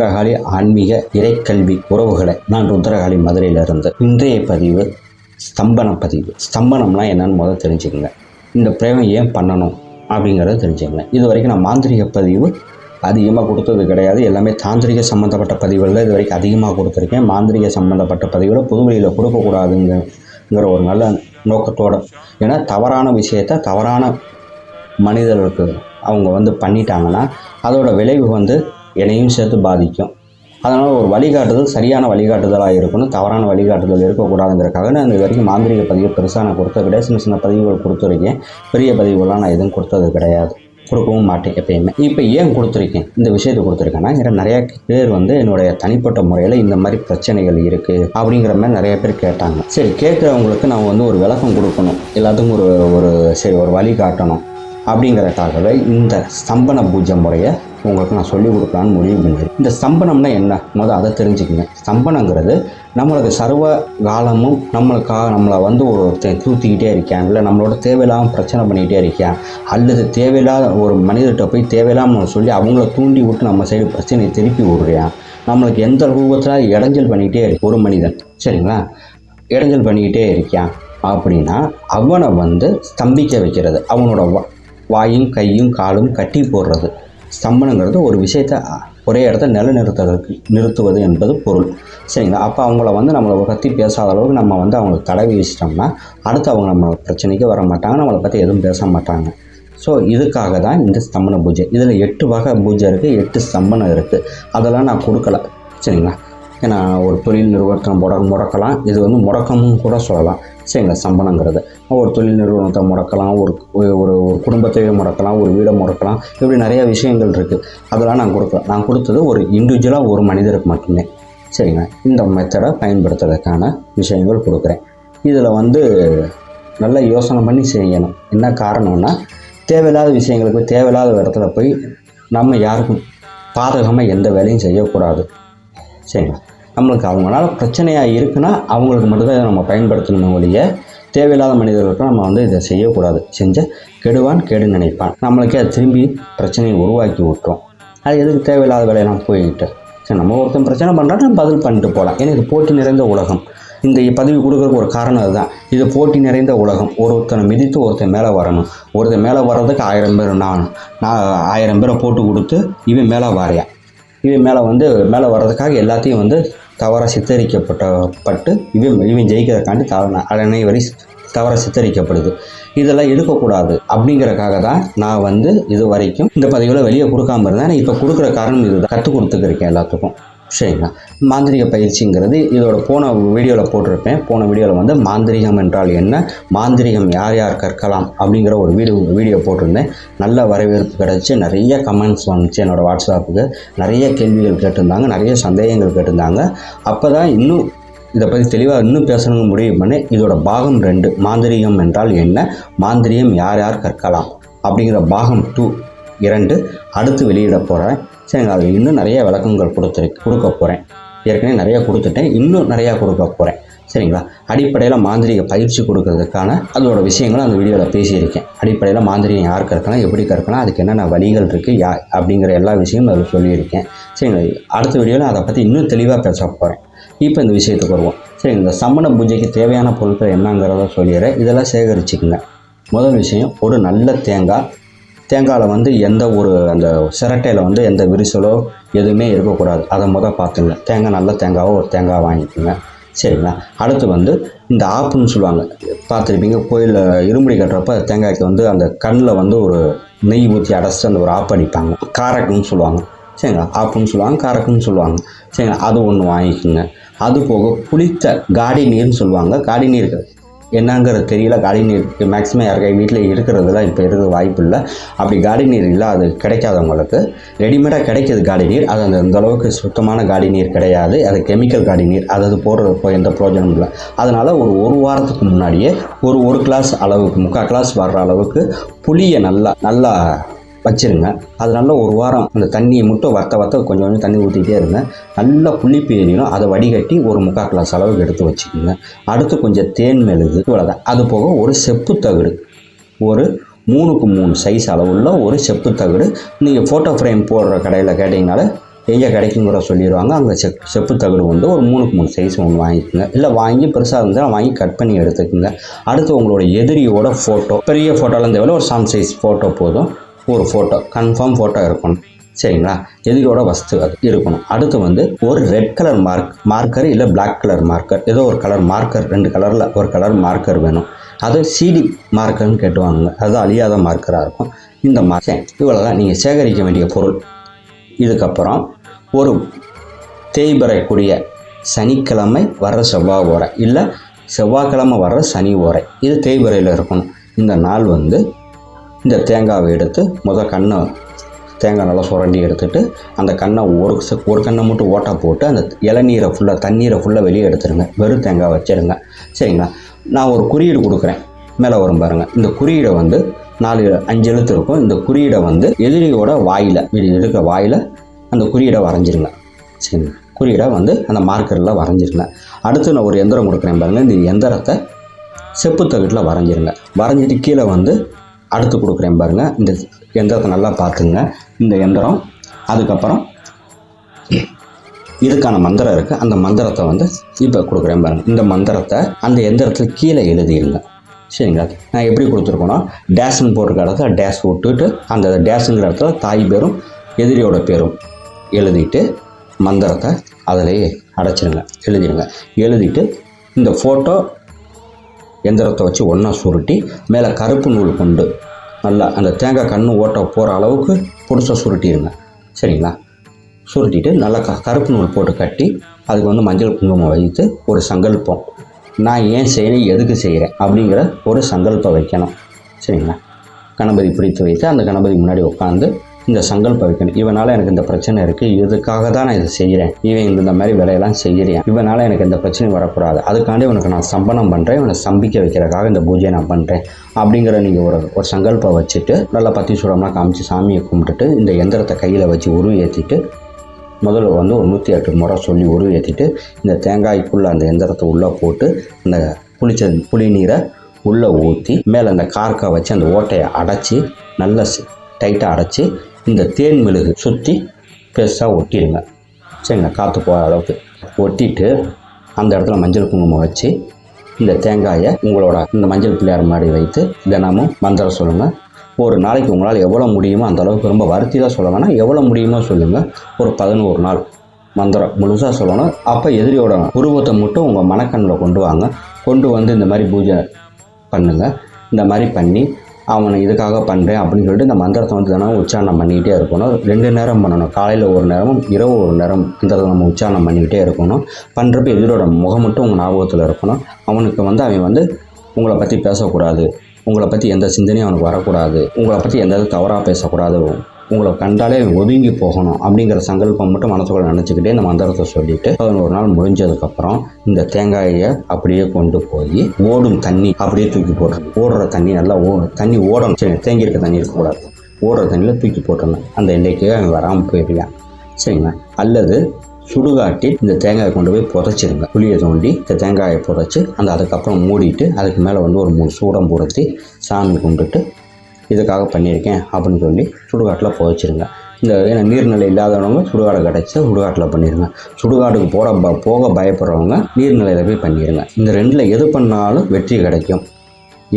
ருத்ரகாளி ஆன்மீக இறைக்கல்வி உறவுகளை நான் ருத்ரகாளி மதுரையிலிருந்து. இன்றைய பதிவு ஸ்தம்பன பதிவு. ஸ்தம்பனம்னா என்னன்னு முதல்ல தெரிஞ்சுக்கங்க. இந்த பிரேமம் ஏன் பண்ணணும் அப்படிங்கிறத தெரிஞ்சுக்கங்க. இது வரைக்கும் நான் மாந்திரிக பதிவு அதிகமாக கொடுத்தது கிடையாது. எல்லாமே தாந்திரிக சம்மந்தப்பட்ட பதிவுகளில் இது வரைக்கும் அதிகமாக கொடுத்துருக்கேன். மாந்திரிக சம்மந்தப்பட்ட பதிவுகளை புதுவெளியில் கொடுக்கக்கூடாதுங்கிற ஒரு நல்ல நோக்கத்தோட. ஏன்னா தவறான விஷயத்த தவறான மனிதர்களுக்கு அவங்க வந்து பண்ணிட்டாங்கன்னா அதோட விளைவு வந்து என்னையும் சேர்த்து பாதிக்கும். அதனால் ஒரு வழிகாட்டுதல் சரியான வழிகாட்டுதலாக இருக்கணும். தவறான வழிகாட்டுதல் இருக்கக்கூடாதுங்கிறக்காக நான் இது வரைக்கும் மாந்திரிக பதிவு பெருசாக நான் கொடுத்தது கிடையாது. சின்ன சின்ன பதிவுகள் கொடுத்துருக்கேன். பெரிய பதிவுகள்லாம் நான் எதுவும் கொடுத்தது கிடையாது. கொடுக்கவும் மாட்டேன் எப்பயுமே. இப்போ ஏன் கொடுத்துருக்கேன்? இந்த விஷயத்தை கொடுத்துருக்கேன்னா எனக்கு நிறைய பேர் வந்து என்னுடைய தனிப்பட்ட முறையில் இந்த மாதிரி பிரச்சனைகள் இருக்குது அப்படிங்கிற மாதிரி நிறைய பேர் கேட்டாங்க. சரி கேட்குறவங்களுக்கு நான் வந்து ஒரு விளக்கம் கொடுக்கணும். எல்லாத்துக்கும் ஒரு ஒரு சரி ஒரு வழி காட்டணும். அப்படிங்கிறதுக்காகவே இந்த ஸ்தம்பன பூஜை முறையை உங்களுக்கு நான் சொல்லிக் கொடுக்கலான்னு முடிவு பண்ணுவேன் இந்த ஸ்தம்பனம்னா என்ன? முதல் அதை தெரிஞ்சுக்கங்க. ஸ்தம்பனங்கிறது நம்மளுக்கு சர்வ காலமும் நம்மளுக்காக நம்மளை வந்து ஒரு ஒருத்தன் தூத்திக்கிட்டே இருக்கேன். இல்லை நம்மளோட தேவையில்லாமல் பிரச்சனை பண்ணிக்கிட்டே இருக்கேன். அல்லது தேவையில்லாத ஒரு மனிதர்கிட்ட போய் தேவையில்லாமல் சொல்லி அவங்கள தூண்டி விட்டு நம்ம சைடு பிரச்சனையை திருப்பி விடுறேன். நம்மளுக்கு எந்த ரூபத்தில் இடைஞ்சல் பண்ணிக்கிட்டே இருக்கு ஒரு மனிதன். சரிங்களா? இடைஞ்சல் பண்ணிக்கிட்டே இருக்கான். அப்படின்னா அவனை வந்து ஸ்தம்பிக்க வைக்கிறது. அவனோட வா வாயும் கையும் காலும் கட்டி போடுறது. ஸ்தம்பனங்கிறது ஒரு விஷயத்தை ஒரே இடத்த நிலைநிறுத்துவதற்கு நிறுத்துவது என்பது பொருள். சரிங்களா? அப்போ அவங்கள வந்து நம்மளை பற்றி பேசாத அளவுக்கு நம்ம வந்து அவங்களுக்கு தடவி வச்சிட்டோம்னா அடுத்து அவங்க நம்ம பிரச்சனைக்கு வர மாட்டாங்க நம்மளை பற்றி எதுவும் பேச மாட்டாங்க. ஸோ இதுக்காக தான் இந்த ஸ்தம்பன பூஜை. இதில் எட்டு வகை பூஜை இருக்குது எட்டு ஸ்தம்பனம் இருக்குது அதெல்லாம் நான் கொடுக்கல. சரிங்களா? ஏன்னா ஒரு தொழில் நிறுவனத்தை முட முடக்கலாம். இது வந்து முடக்கமும் கூட சொல்லலாம். சரிங்களா? சம்பளங்கிறது. ஒரு தொழில் நிறுவனத்தை முடக்கலாம் ஒரு ஒரு ஒரு குடும்பத்தையே முடக்கலாம் ஒரு வீடை முடக்கலாம். இப்படி நிறையா விஷயங்கள் இருக்குது அதெல்லாம் நான் கொடுக்கல. நான் கொடுத்தது ஒரு இண்டிவிஜுவலாக ஒரு மனிதருக்கு மட்டுமே. சரிங்களா? இந்த மெத்தடை பயன்படுத்துறதுக்கான விஷயங்கள் கொடுக்குறேன். இதில் வந்து நல்லா யோசனை பண்ணி செய்யணும். என்ன காரணம்னா தேவையில்லாத விஷயங்களுக்கு தேவையில்லாத இடத்துல போய் நம்ம யாருக்கும் பாதகமாக எந்த வேலையும் செய்யக்கூடாது. சரிங்களா? நம்மளுக்கு அவங்களால பிரச்சனையாக இருக்குன்னா அவங்களுக்கு மட்டும்தான் இதை நம்ம பயன்படுத்தணுமே ஒழிய தேவையில்லாத மனிதர்களுக்கு நம்ம வந்து இதை செய்யக்கூடாது. செஞ்ச கெடுவான் கெடு நினைப்பான். நம்மளுக்கே அது திரும்பி பிரச்சனையை உருவாக்கி விட்டுரும். அது எதுக்கு தேவையில்லாத வேலையெல்லாம் போய்கிட்டு சரி நம்ம ஒருத்தன் பிரச்சனை பண்ணுறா நம்ம பதில் பண்ணிட்டு போகலாம் ஏன்னா இது போட்டி நிறைந்த உலகம். இந்த பதவி கொடுக்குறதுக்கு ஒரு காரணம் அதுதான். இது போட்டி நிறைந்த உலகம். ஒருத்தனை மிதித்து ஒருத்தன் மேலே வரணும். ஒருத்தன் மேலே வர்றதுக்கு ஆயிரம் பேர் நான் நான் ஆயிரம் பேரை போட்டு கொடுத்து இவன் மேலே வாரியான் இவன் மேலே வந்து மேலே வர்றதுக்காக எல்லாத்தையும் வந்து தவறாக சித்தரிக்கப்பட்ட பட்டு இவன் இவன் ஜெயிக்கிறதுக்காண்டி தவ அரணை வரி தவறாக சித்தரிக்கப்படுது. இதெல்லாம் எடுக்கக்கூடாது அப்படிங்கிறக்காக தான் நான் வந்து இது வரைக்கும் இந்த பதிவில் வெளியே கொடுக்காம இருந்தேன். இப்போ கொடுக்குற காரணம் இதுதான். கற்றுக் கொடுத்துக்கிருக்கேன் எல்லாத்துக்கும். சரிங்களா? மாந்திரிக பயிற்சிங்கிறது இதோட போன வீடியோவில் போட்டிருப்பேன். போன வீடியோவில் வந்து மாந்திரிகம் என்றால் என்ன? மாந்திரிகம் யார் யார் கற்கலாம் அப்படிங்கிற ஒரு வீடியோ வீடியோ போட்டிருந்தேன். நல்ல வரவேற்பு கிடச்சி நிறைய கமெண்ட்ஸ் வந்துச்சு என்னோடய வாட்ஸ்அப்புக்கு நிறைய கேள்விகள் கேட்டிருந்தாங்க நிறைய சந்தேகங்கள் கேட்டிருந்தாங்க. அப்போ தான் இன்னும் இதை பற்றி தெளிவாக இன்னும் பேசணும்னு முடிவு பண்ணி இதோட பாகம் ரெண்டு மாந்திரிகம் என்றால் என்ன? மாந்திரியம் யார் யார் கற்கலாம் அப்படிங்கிற பாகம் டூ இரண்டு அடுத்து வெளியிட போகிறேன் சரிங்களா? அதில் இன்னும் நிறைய விளக்கங்கள் கொடுத்துரு கொடுக்க போகிறேன் ஏற்கனவே நிறையா கொடுத்துட்டேன். இன்னும் நிறையா கொடுக்க போகிறேன் சரிங்களா? அடிப்படையில் மாந்திரிக பயிற்சி கொடுக்கறதுக்கான அதோட விஷயங்களும் அந்த வீடியோவில் பேசியிருக்கேன். அடிப்படையில் மாந்திரிகம் யார் கற்கலாம் எப்படி கற்கலாம் அதுக்கு என்னென்ன வழிகள் இருக்குது யா அப்படிங்கிற எல்லா விஷயமும் அதில் சொல்லியிருக்கேன். சரிங்களா? அடுத்த வீடியோவில் அதை பற்றி இன்னும் தெளிவாக பேச போகிறேன் இப்போ இந்த விஷயத்துக்கு வருவோம். சரி இந்த சம்மண பூஜைக்கு தேவையான பொருட்கள் என்னங்கிறத சொல்லிடுறேன். இதெல்லாம் சேகரிச்சுக்குங்க. முதல் விஷயம் ஒரு நல்ல தேங்காய் தேங்காயில் வந்து எந்த ஒரு அந்த சிரட்டையில் வந்து எந்த விரிசலோ எதுவுமே இருக்கக்கூடாது. அதை முதல் பார்த்துங்க. தேங்காய் நல்ல தேங்காவோ ஒரு தேங்காய் வாங்கிக்கோங்க. சரிங்களா? அடுத்து வந்து இந்த ஆப்புன்னு சொல்லுவாங்க. பார்த்துருப்பீங்க கோயிலில் இருமுடி கட்டுறப்ப தேங்காய்க்கு வந்து அந்த கண்ணில் வந்து ஒரு நெய் ஊற்றி அடைச்சிட்டு அந்த ஒரு ஆப்பு அடிப்பாங்க. காரக்குன்னு சொல்லுவாங்க. சரிங்களா? ஆப்புன்னு சொல்லுவாங்க காரக்குன்னு சொல்லுவாங்க. சரிங்களா? அது ஒன்று வாங்கிக்கோங்க. அது போக புளித்த காடி நீர்னு சொல்லுவாங்க. காடி நீர் என்னங்கிறது தெரியல. காடி நீர் மேக்ஸிமம் யாருக்கா வீட்டில் இருக்கிறதுலாம் இப்போ இருக்க வாய்ப்பு இல்லை அப்படி காடி நீர் இல்லை அது கிடைக்காதவங்களுக்கு ரெடிமேடாக கிடைக்கிது காடி நீர். அது அந்த அந்த அளவுக்கு சுத்தமான காடி நீர் கிடையாது. அது கெமிக்கல் காடி நீர். அது அது போடுறப்போ எந்த பிரயோஜனமும் இல்லை. அதனால் ஒரு ஒரு வாரத்துக்கு முன்னாடியே ஒரு ஒரு கிளாஸ் அளவுக்கு முக்கால் கிளாஸ் வர்ற அளவுக்கு புளியை நல்லா நல்லா வச்சிருங்க. அது நல்லா ஒரு வாரம் அந்த தண்ணியை மட்டும் வத்த வத்த கொஞ்சம் கொஞ்சம் தண்ணி ஊற்றிக்கிட்டே இருங்க. நல்லா புளிப்பு ஏறிடும் அதை வடிகட்டி ஒரு முக்கால் கிளாஸ் அளவுக்கு எடுத்து வச்சுக்கோங்க. அடுத்து கொஞ்சம் தேன் மெழுகு இவ்வளோதான் அது போக ஒரு செப்பு தகுடு. ஒரு மூணுக்கு மூணு சைஸ் அளவுள்ள ஒரு செப்பு தகடு. நீங்கள் ஃபோட்டோ ஃப்ரேம் போடுற கடையில் கேட்டிங்கனால எங்கே கிடைக்குங்கிற சொல்லிடுவாங்க. அங்கே செப் செப்பு தகடு வந்து ஒரு மூணுக்கு மூணு சைஸ் ஒன்று வாங்கிக்கோங்க. இல்லை வாங்கி பெருசாக இருந்தால் வாங்கி கட் பண்ணி எடுத்துக்கோங்க. அடுத்து உங்களோட எதிரியோட ஃபோட்டோ பெரிய ஃபோட்டோலாம் தேவையில்ல. ஒரு சாம் சைஸ் ஃபோட்டோ போதும். ஒரு ஃபோட்டோ கன்ஃபார்ம் ஃபோட்டோ இருக்கணும். சரிங்களா? எதிரியோட வஸ்து அது இருக்கணும். அடுத்து வந்து ஒரு ரெட் கலர் மார்க் மார்க்கர் இல்லை பிளாக் கலர் மார்க்கர் ஏதோ ஒரு கலர் மார்க்கர் ரெண்டு கலரில் ஒரு கலர் மார்க்கர் வேணும். அது சிடி மார்க்கர்னு கேட்டுவாங்க அது அழியாத மார்க்கராக இருக்கும். இந்த மார்க்கர் இவ்வளோ தான் நீங்கள் சேகரிக்க வேண்டிய பொருள். இதுக்கப்புறம் ஒரு தேய்பெறக்கூடிய சனிக்கிழமை வர்ற செவ்வாய் ஓரை இல்லை செவ்வாய்க்கிழமை வர்ற சனி ஓரை. இது தேய்பிறையில் இருக்கணும். இந்த நாள் வந்து இந்த தேங்காவை எடுத்து முதல் கண்ணை தேங்காய் நல்லா சுரண்டி எடுத்துட்டு அந்த கண்ணை ஒரு ஒரு கண்ணை மட்டும் ஓட்டை போட்டு அந்த இளநீரை ஃபுல்லாக தண்ணீரை ஃபுல்லாக வெளியே எடுத்துருங்க. வெறும் தேங்காய் வச்சிருங்க. சரிங்களா? நான் ஒரு குறியீடு கொடுக்குறேன். மேலே வரும் பாருங்கள் இந்த குறியீடை வந்து நாலு அஞ்சு எழுத்து இருக்கும். இந்த குறியீடை வந்து எதிரியோட வாயில் இருக்க வாயில் அந்த குறியீடை வரைஞ்சிருங்க. சரிங்களா? குறியீடை வந்து அந்த மார்க்கரில் வரைஞ்சிருங்க. அடுத்து நான் ஒரு எந்திரம் கொடுக்குறேன் பாருங்கள் இந்த எந்திரத்தை செப்பு தகட்டில் வரைஞ்சிருங்க. வரைஞ்சிட்டு கீழே வந்து அடுத்து கொடுக்குறேன் பாருங்கள் இந்த எந்திரத்தை நல்லா பார்த்துங்க. இந்த எந்திரம் அதுக்கப்புறம் இதுக்கான மந்திரம் இருக்குது அந்த மந்திரத்தை வந்து இப்போ கொடுக்குறேன் பாருங்கள் இந்த மந்திரத்தை அந்த எந்திரத்தில் கீழே எழுதிடுங்க சரிங்களா? நான் எப்படி கொடுத்துருக்கோன்னா டேஷ்னு போட்டிருக்க இடத்துல டேஷ் விட்டுட்டு அந்த டேஷுங்கிற இடத்துல தாய் பேரும் எதிரியோட பேரும் எழுதிட்டு மந்திரத்தை அதிலேயே அடைச்சிடுங்க எழுதிடுங்க எழுதிட்டு இந்த ஃபோட்டோ எந்திரத்தை வச்சு ஒன்றா சுருட்டி மேலே கருப்பு நூல் கொண்டு. நல்லா அந்த தேங்காய் கண்ணு ஓட்ட போகிற அளவுக்கு புதுசாக சுருட்டிடுங்க சரிங்களா? சுருட்டிட்டு நல்லா க கருப்பு நூல் போட்டு கட்டி அதுக்கு வந்து மஞ்சள் குங்குமம் வைத்து ஒரு சங்கல்பம். நான் ஏன் செய்கிறேன் எதுக்கு செய்கிறேன் அப்படிங்கிற ஒரு சங்கல்பம் வைக்கணும். சரிங்களா? கணபதி பிடித்து வைத்து அந்த கணபதி முன்னாடி உட்காந்து இந்த சங்கல்பம் வைக்கணும். இவனால் எனக்கு இந்த பிரச்சனை இருக்குது இதுக்காக தான் நான் இதை செய்கிறேன் இவன் இந்த மாதிரி வேலையெல்லாம் செய்கிறேன் இவனால் எனக்கு இந்த பிரச்சனை வரக்கூடாது. அதுக்காண்டி இவனுக்கு நான் சம்பளம் பண்ணுறேன் இவனை சம்பிக்க வைக்கிறதுக்காக இந்த பூஜையை நான் பண்ணுறேன் அப்படிங்கிற நீங்கள் ஒரு ஒரு சங்கல்பம் வச்சுட்டு நல்லா பத்தி சூடம்லாம் காமிச்சு சாமியை கும்பிட்டுட்டு இந்த எந்திரத்தை கையில் வச்சு உருவி ஏற்றிட்டு முதல்ல வந்து ஒரு நூற்றி எட்டு முறை சொல்லி உருவி ஏற்றிட்டு இந்த தேங்காய்க்குள்ளே அந்த எந்திரத்தை உள்ளே போட்டு அந்த புளிச்ச புளி நீரை உள்ளே ஊற்றி மேலே அந்த கார்க்கா வச்சு அந்த ஓட்டையை அடைச்சி நல்லா டைட்டாக அடைச்சி இந்த தேன் மிளகு சுற்றி பெருசாக ஒட்டிடுங்க சரிங்களா? காற்று போகிற அளவுக்கு. ஒட்டிட்டு அந்த இடத்துல மஞ்சள் குங்குமம் வச்சு இந்த தேங்காயை உங்களோட இந்த மஞ்சள் பிள்ளையார் மாதிரி வைத்து தினமும் மந்திரம் சொல்லுங்கள் ஒரு நாளைக்கு உங்களால் எவ்வளோ முடியுமோ அந்த அளவுக்கு ரொம்ப வருத்தி தான் சொல்ல வேணாம். எவ்வளோ முடியுமோ சொல்லுங்கள் ஒரு பதினோரு நாள் மந்திரம் முழுசாக சொல்லணும். அப்போ எதிரியோட உருவத்தை மட்டும் உங்கள் மனக்கண்ணில் கொண்டு வாங்க. கொண்டு வந்து இந்த மாதிரி பூஜை பண்ணுங்கள் இந்த மாதிரி பண்ணி அவனை இதுக்காக பண்ணுறேன் அப்படின்னு சொல்லிட்டு இந்த மந்திரத்தை வந்து தானே உச்சாரணம் பண்ணிக்கிட்டே இருக்கணும். ரெண்டு நேரம் பண்ணணும். காலையில் ஒரு நேரமும் இரவு ஒரு நேரம் மந்திரத்தை நம்ம உச்சாரணம் பண்ணிக்கிட்டே இருக்கணும். பண்ணுறப்ப எதிரோட முகம் மட்டும் உங்கள் ஞாபகத்தில் இருக்கணும். அவனுக்கு வந்து அவன் வந்து உங்களை பற்றி பேசக்கூடாது. உங்களை பற்றி எந்த சிந்தனையும் அவனுக்கு வரக்கூடாது. உங்களை பற்றி எந்த தவறாக பேசக்கூடாது. உங்களை கண்டாலே ஒதுங்கி போகணும் அப்படிங்கிற சங்கல்பம் மட்டும் மனசுக்குள்ள நினச்சிக்கிட்டே இந்த மந்திரத்தை சொல்லிட்டு பதினோரு நாள் முடிஞ்சதுக்கப்புறம் இந்த தேங்காயை அப்படியே கொண்டு போய் ஓடும் தண்ணி அப்படியே தூக்கி போட்டுருங்க ஓடுற தண்ணி நல்லா ஓ தண்ணி ஓடணும். சரி தேங்கி இருக்க தண்ணி இருக்கக்கூடாது. ஓடுற தண்ணியில் தூக்கி போட்டுருங்க அந்த எண்ணெய்க்கு அவன் வராமல் போயிடுவான். சரிங்களா? அல்லது சுடுகாட்டி இந்த தேங்காயை கொண்டு போய் புதைச்சிருங்க. புளியை தோண்டி இந்த தேங்காயை புதைச்சி அந்த அதுக்கப்புறம் மூடிட்டு அதுக்கு மேலே வந்து ஒரு மூணு சூடம் பொருத்தி சாமி கும்பிட்டுட்டு இதுக்காக பண்ணியிருக்கேன் அப்படின்னு சொல்லி சுடுகாட்டில் புதைச்சிருங்க. இந்த ஏன்னா நீர்நிலை இல்லாதவங்க சுடுகாடு கிடச்சி சுடுகாட்டில் பண்ணிடுங்க சுடுகாட்டுக்கு போட ப போக பயப்படுறவங்க நீர்நிலையில் போய் பண்ணிடுங்க இந்த ரெண்டில் எது பண்ணாலும் வெற்றி கிடைக்கும்.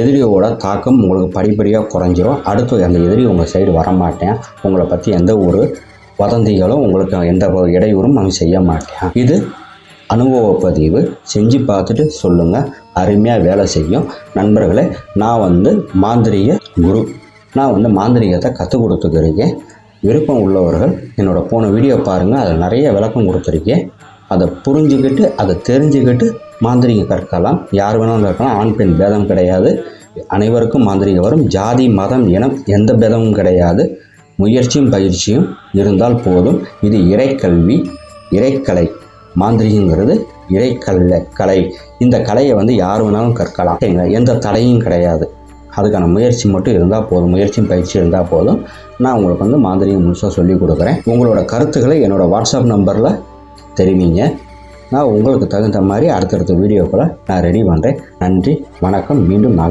எதிரியோட தாக்கம் உங்களுக்கு படிப்படியாக குறைஞ்சிரும். அடுத்து அந்த எதிரி உங்கள் சைடு வரமாட்டேன். உங்களை பற்றி எந்த ஒரு வதந்திகளும் உங்களுக்கு எந்த ஒரு இடையூறும் அவங்க செய்ய மாட்டேன். இது அனுபவ பதிவு செஞ்சு பார்த்துட்டு சொல்லுங்கள் அருமையாக வேலை செய்யும். நண்பர்களே நான் வந்து மாந்திரிக குரு. நான் வந்து மாந்திரிகத்தை கற்றுக் கொடுத்துக்கிறேன் விருப்பம் உள்ளவர்கள் என்னோட போன வீடியோ பாருங்கள் அதில் நிறைய விளக்கம் கொடுத்துருக்கேன். அதை புரிஞ்சுக்கிட்டு அதை தெரிஞ்சுக்கிட்டு மாந்திரிகம் கற்கலாம். யார் வேணாலும் கற்கலாம். ஆண் பெண் பேதம் கிடையாது. அனைவருக்கும் மாந்திரிகம் வரும். ஜாதி மதம் இனம் எந்த பேதமும் கிடையாது. முயற்சியும் பயிற்சியும் இருந்தால் போதும். இது இறைக்கல்வி இறைக்கலை. மாந்திரிகங்கிறது இடைக்கல்ல கலை. இந்த கலையை வந்து யார் வேணாலும் கற்கலாம். சரிங்களா? எந்த தடையும் கிடையாது. அதுக்கான முயற்சி மட்டும் இருந்தால் போதும். முயற்சியும் பயிற்சி இருந்தால் போதும். நான் உங்களுக்கு வந்து மாந்திரிகம் முழுசாக சொல்லிக் கொடுக்குறேன். உங்களோட கருத்துக்களை என்னோட வாட்ஸ்அப் நம்பரில் தெரிவிங்க. நான் உங்களுக்கு தகுந்த மாதிரி அடுத்தடுத்த வீடியோக்களை நான் ரெடி பண்ணுறேன் நன்றி. வணக்கம். மீண்டும் நான்